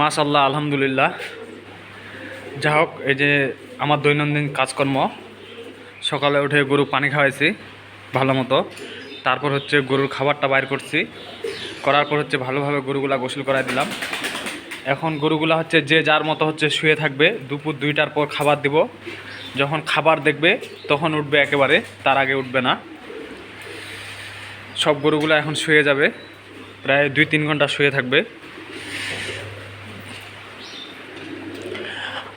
মাশাল্লাহ আলহামদুলিল্লাহ। যা হোক, এই যে আমার দৈনন্দিন কাজকর্ম, সকালে উঠে গরু পানি খাওয়াইছি, ভালো মতো। তারপর হচ্ছে গরুর খাবারটা বাইর করছি। করার পর হচ্ছে ভালোভাবে গরুগুলা গোসল করাই দিলাম। এখন গরুগুলা হচ্ছে যে যার মতো হচ্ছে শুয়ে থাকবে, দুপুর দুইটার পর খাবার দিব। যখন খাবার দেখবে, তখন উঠবে একেবারে, তার আগে উঠবে না। সব গরুগুলো এখন শুয়ে যাবে, প্রায় দুই তিন ঘণ্টা শুয়ে থাকবে।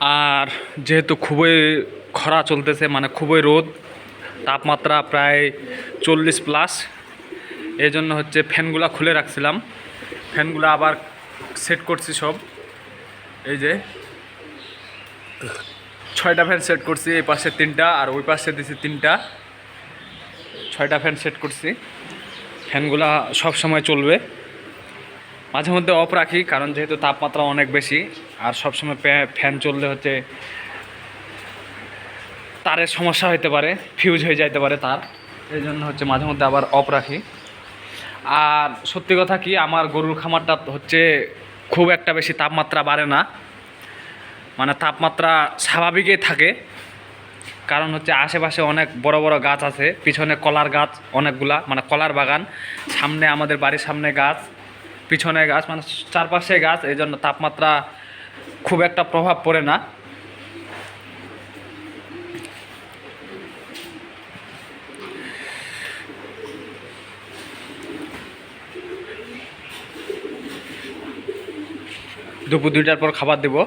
আর যেহেতু খুবই খরা চলতেছে মানে খুবই রোদ, তাপমাত্রা প্রায় চল্লিশ প্লাস এই জন্য হচ্ছে ফ্যানগুলা খুলে রাখছিলাম। ফ্যানগুলো আবার সেট করছি সব। এই যে ছয়টা ফ্যান সেট করছি, এই পাশে তিনটা আর ওই পাশে দিছি তিনটা। ছয়টা ফ্যান সেট করছি। ফ্যানগুলা সব সময় চলবে। মাঝে মধ্যে অফ রাখি, কারণ যেহেতু তাপমাত্রা অনেক বেশি, আর সবসময় ফ্যান চললে হচ্ছে তারের সমস্যা হতে পারে ফিউজ হয়ে যাইতে পারে তার, এই জন্য হচ্ছে মাঝে মধ্যে আবার অফ রাখি। আর সত্যি কথা কি, আমার গরুর খামারটা হচ্ছে খুব একটা বেশি তাপমাত্রা বাড়ে না। মানে তাপমাত্রা স্বাভাবিকই থাকে, কারণ হচ্ছে আশেপাশে অনেক বড় বড় গাছ আছে, পিছনে কলার গাছ অনেকগুলা মানে কলার বাগান, সামনে আমাদের বাড়ির সামনে গাছ পিছনে গাছ মানে চারপাশে গাছ, এই জন্য তাপমাত্রা খুব একটা প্রভাব পড়ে না। দুপুর দুইটার পর খাবার দেবো।